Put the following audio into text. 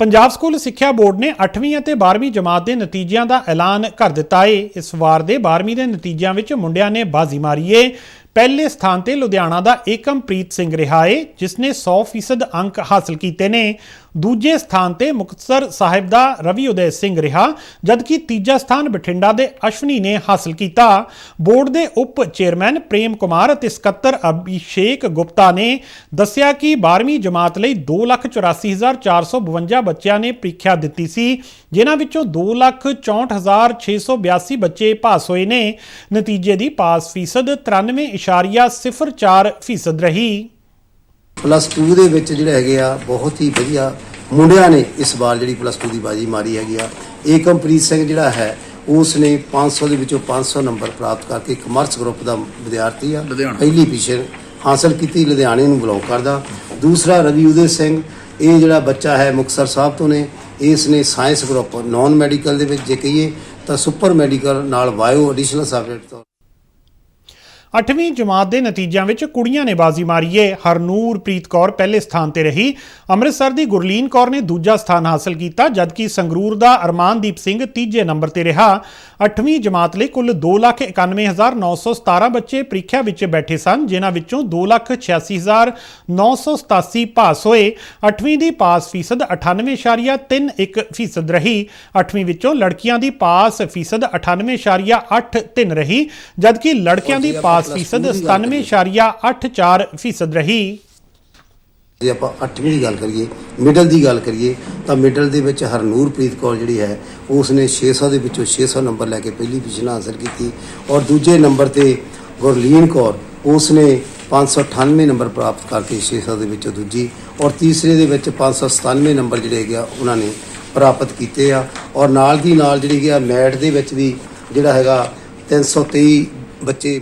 Punjab school ਸਿੱਖਿਆ board ਨੇ 8ਵੀਂ ਅਤੇ 12ਵੀਂ ਜਮਾਤ ਦੇ ਨਤੀਜਿਆਂ ਦਾ ਐਲਾਨ ਕਰ ਦਿੱਤਾ ਏ। ਇਸ ਵਾਰ ਦੇ 12ਵੀਂ ਦੇ ਨਤੀਜਿਆਂ ਵਿੱਚ ਮੁੰਡਿਆਂ ਨੇ ਬਾਜ਼ੀ ਮਾਰੀ ਏ। ਪਹਿਲੇ ਸਥਾਨ ਤੇ ਲੁਧਿਆਣਾ ਦਾ ਏਕਮਪ੍ਰੀਤ ਸਿੰਘ ਰਿਹਾ ਏ, ਜਿਸ ਨੇ 100% ਅੰਕ ਹਾਸਲ ਕੀਤੇ ਨੇ। ਦੂਜੇ ਸਥਾਨ ਤੇ ਮੁਕਤਸਰ ਸਾਹਿਬ ਦਾ ਰਵੀ ਉਦੈ ਸਿੰਘ ਰਿਹਾ, ਜਦਕਿ ਤੀਜਾ ਸਥਾਨ ਬਠਿੰਡਾ ਦੇ ਅਸ਼ਵਨੀ ਨੇ ਹਾਸਲ ਕੀਤਾ। ਬੋਰਡ ਦੇ ਉਪ ਚੇਅਰਮੈਨ ਪ੍ਰੇਮ ਕੁਮਾਰ ਅਤੇ ਸਕੱਤਰ ਅਭਿਸ਼ੇਕ ਗੁਪਤਾ ਨੇ ਦੱਸਿਆ ਕਿ 12ਵੀਂ ਜਮਾਤ ਲਈ 284452 ਬੱਚਿਆਂ ਨੇ ਪ੍ਰੀਖਿਆ ਦਿੱਤੀ ਸੀ, ਜਿਨ੍ਹਾਂ ਵਿੱਚੋਂ 264682 ਬੱਚੇ ਪਾਸ ਹੋਏ ਨੇ। ਨਤੀਜੇ ਦੀ ਪਾਸ ਫੀਸਦ 93.04% ਫੀਸਦ ਰਹੀ। ਪਲੱਸ 2 ਦੇ ਵਿੱਚ ਜਿਹੜੇ ਹੈਗੇ ਆ ਬਹੁਤ ਹੀ ਵਧੀਆ ਮੁੰਡਿਆਂ ਨੇ ਇਸ ਵਾਰ ਜਿਹੜੀ ਪਲੱਸ 2 ਦੀ ਬਾਜੀ ਮਾਰੀ ਹੈਗੀ ਆ ਏਕਮਪ੍ਰੀਤ ਸਿੰਘ ਜਿਹੜਾ ਹੈ ਉਸ ਨੇ 500 ਦੇ ਵਿੱਚੋਂ 500 ਨੰਬਰ ਪ੍ਰਾਪਤ ਕਰਕੇ ਕਮਰਸ ਗਰੁੱਪ ਦਾ ਵਿਦਿਆਰਥੀ ਆ। ਪਹਿਲੀ ਪੋਜੀਸ਼ਨ ਹਾਸਲ ਕੀਤੀ ਲੁਧਿਆਣੇ ਨੂੰ ਬਿਲੋਂਗ ਕਰਦਾ ਦੂਸਰਾ ਰਵੀ ਉਦੇ ਸਿੰਘ ਇਹ ਜਿਹੜਾ ਬੱਚਾ ਹੈ ਮੁਕਤਸਰ ਸਾਹਿਬ ਤੋਂ ਨੇ ਇਸ ਨੇ ਸਾਇੰਸ ਗਰੁੱਪ ਨਾਨ ਮੈਡੀਕਲ ਦੇ ਵਿੱਚ ਜੇ ਕਹੀਏ ਤਾਂ ਸੁਪਰ ਮੈਡੀਕਲ ਨਾਲ ਬਾਇਓ ਐਡੀਸ਼ਨਲ ਸਬਜੈਕਟ ਤੋਂ 8ਵੀਂ ਜਮਾਤ ਦੇ ਨਤੀਜਿਆਂ ਵਿੱਚ ਕੁੜੀਆਂ ਨੇ ਬਾਜ਼ੀ ਮਾਰੀ ਏ। ਹਰਨੂਰਪ੍ਰੀਤ ਕੌਰ ਪਹਿਲੇ ਸਥਾਨ ਤੇ ਰਹੀ। ਅੰਮ੍ਰਿਤਸਰ ਦੀ ਗੁਰਲੀਨ ਕੌਰ ਨੇ ਦੂਜਾ ਸਥਾਨ ਹਾਸਲ ਕੀਤਾ ਜਦਕਿ ਸੰਗਰੂਰ ਦਾ ਅਰਮਾਨਦੀਪ ਸਿੰਘ ਤੀਜੇ ਨੰਬਰ ਤੇ ਰਿਹਾ। 8ਵੀਂ ਜਮਾਤ ਲਈ ਕੁੱਲ 291917 ਬੱਚੇ ਪ੍ਰੀਖਿਆ ਵਿੱਚ ਬੈਠੇ ਸਨ ਜਿਨ੍ਹਾਂ ਵਿੱਚੋਂ 286987 ਪਾਸ ਹੋਏ। 8ਵੀਂ ਦੀ ਪਾਸ ਫੀਸਦ 98.31 ਫੀਸਦ ਰਹੀ। 8ਵੀਂ ਵਿੱਚੋਂ ਲੜਕੀਆਂ ਦੀ ਪਾਸ ਫੀਸਦ 98.83 ਰਹੀ ਜਦਕਿ ਲੜਕਿਆਂ ਦੀ ਪਾਸ plus ਫੀਸਦ two ਦੀ ਗੱਲ ਕਰੀਏ। 97.84 ਫੀਸਦ ਰਹੀ ਜੇ ਆਪਾਂ 8ਵੀਂ ਦੀ ਗੱਲ ਕਰੀਏ ਮਿਡਲ ਦੀ ਗੱਲ ਕਰੀਏ ਤਾਂ ਮਿਡਲ ਦੇ ਵਿੱਚ ਹਰਨੂਰਪ੍ਰੀਤ ਕੌਰ ਜਿਹੜੀ ਹੈ ਉਸ ਨੇ 600 ਦੇ ਵਿੱਚੋਂ 600 ਨੰਬਰ ਲੈ ਕੇ ਪਹਿਲੀ ਪੋਜੀਸ਼ਨ ਹਾਸਲ ਕੀਤੀ ਔਰ ਦੂਜੇ ਨੰਬਰ ਤੇ ਗੁਰਲੀਨ ਕੌਰ ਉਸ ਨੇ 598 ਨੰਬਰ ਪ੍ਰਾਪਤ ਕਰਕੇ 600 ਦੇ ਵਿੱਚੋਂ ਦੂਜੀ ਔਰ ਤੀਸਰੇ ਦੇ ਵਿੱਚ 597 ਨੰਬਰ ਜਿਹੜੇ ਹੈਗੇ ਆ ਉਹਨਾਂ ਨੇ ਪ੍ਰਾਪਤ ਕੀਤੇ ਆ ਔਰ ਨਾਲ ਦੀ ਨਾਲ ਜਿਹੜੀ ਹੈਗੀ ਆ ਮੈਟ ਦੇ ਵਿੱਚ ਵੀ ਜਿਹੜਾ ਹੈਗਾ 323 ਬੱਚੇ